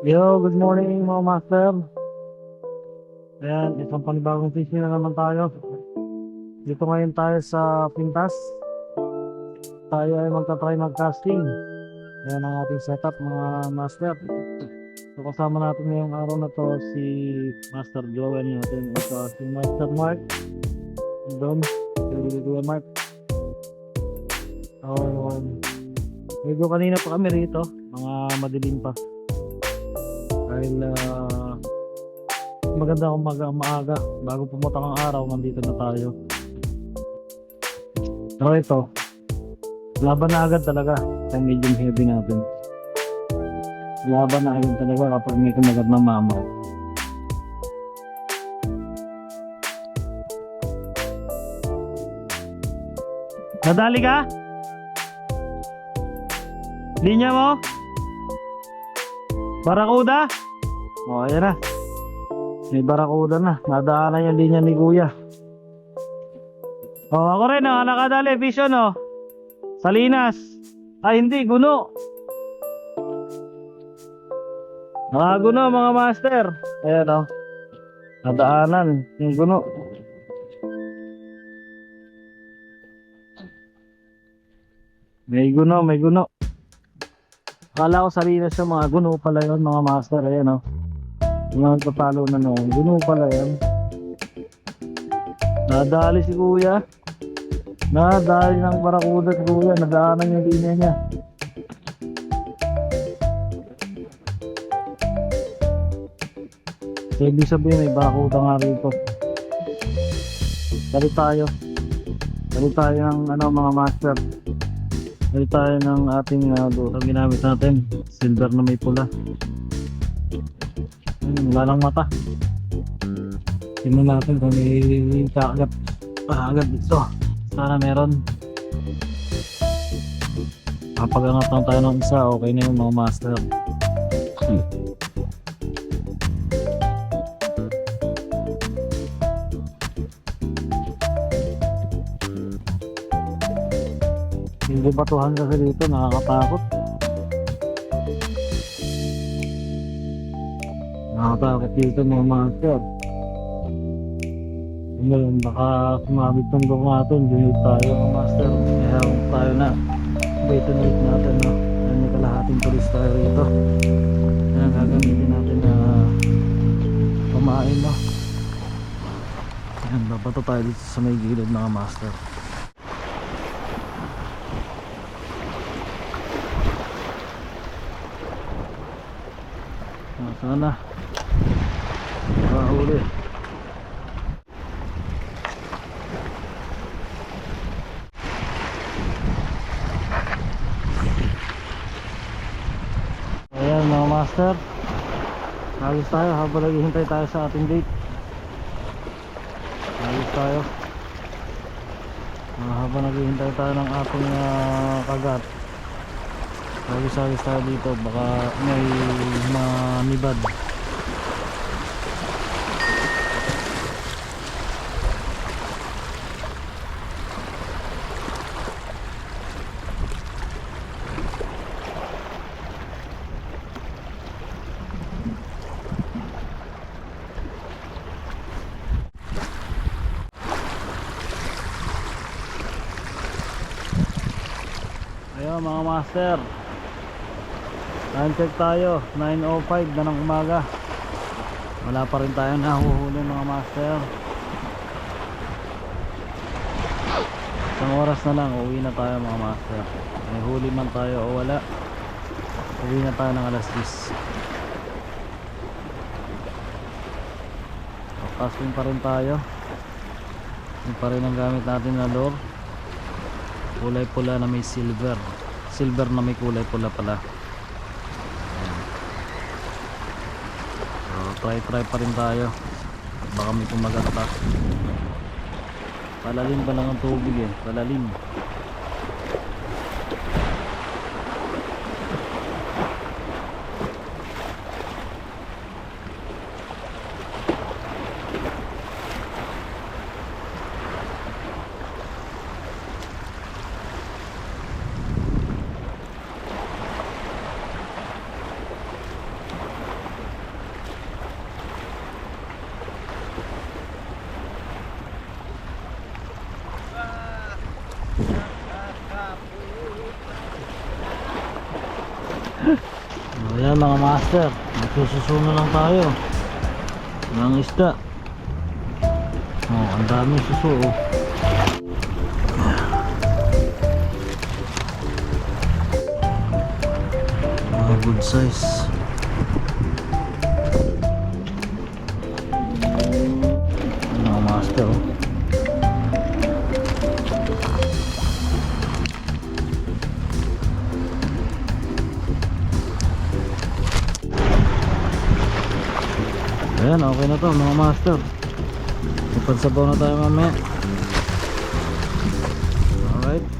Yo, good morning mga master. Ayan, isang panibagong fishing na naman tayo. Dito ngayon tayo sa Pintas. Tayo ay magta-try mag-casting. Ayan ang ating setup mga master. So kasama natin ngayong araw na to si Master Joe and natin ito si Master Mark. Doon, si Kuya Mark. Um, medyo kanina pa kami rito, mga madilim pa dahil ah, maganda kung mag maaga bago pumutok ang araw nandito na tayo pero ito laban na agad talaga sa medium heavy natin laban na agad talaga kapag may kumagat na mama nadali ka? linya mo? Barakuda? O, ayan na. May barakuda na. Nadaanan yung linya ni Kuya. O, ako rin, oh, nakadali. Vision, oh. Salinas. Ay, hindi. Guno. Nakaguno, mga master. Ayan, oh. Nadaanan. Yung guno. May guno, may guno. Akala ko Salinas yung mga guno pala yun, mga master. Ayan, oh. Nagpapalo na noon. Guno pala yan. Nadali si kuya. Nadali ng barakuda si kuya. Nadaanan yung linya niya. So, ibig sabihin may barakuda nga rito. Dali tayo. Dali tayo ng ano, mga master. Dali tayo ng ating uh, ginamit natin. Silver na may pula. Hmm, wala lang mata. Tingnan natin kung may kakagat. Kakagat dito. Sana meron. Kapagangat lang tayo ng isa. Okay na yung mga master. Hindi batuhan kasi dito. Nakakatakot. Nakakatakot dito mga master. Ngayon, baka sumabit ng natin, dinit tayo mga master. Kaya tayo na, betonate natin, no? Yan, may kalahating tulis tayo rito. Kaya gagamitin natin na kumain, no? Yan, babato tayo dito sa may gilid mga master. Sana. Makahuli. Ayan mga master. Halos tayo habang naghihintay tayo sa ating date Halos tayo. Ah, Habang naghihintay tayo ng ating ah, kagat Halos-halos tayo dito. Baka may manibad Ayun mga master. Time tayo. 9.05 na ng umaga. Wala pa rin tayo nahuhuli mga master. Isang oras na lang uwi na tayo mga master. May huli man tayo o wala Uwi na tayo ng alas 10 Casting pa rin tayo. Yun pa rin ang gamit natin na lure kulay pula na may silver silver na may kulay pula pala. Ayan. so try try pa rin tayo. Baka may kumagat pa palalim pa lang ang tubig eh. Palalim Ayan mga master, magsususuno lang tayo ng isda. Oh, ang daming suso oh. Mga good size. Ayan, okay na to mga master. Ipagsabaw na tayo mamaya. Alright.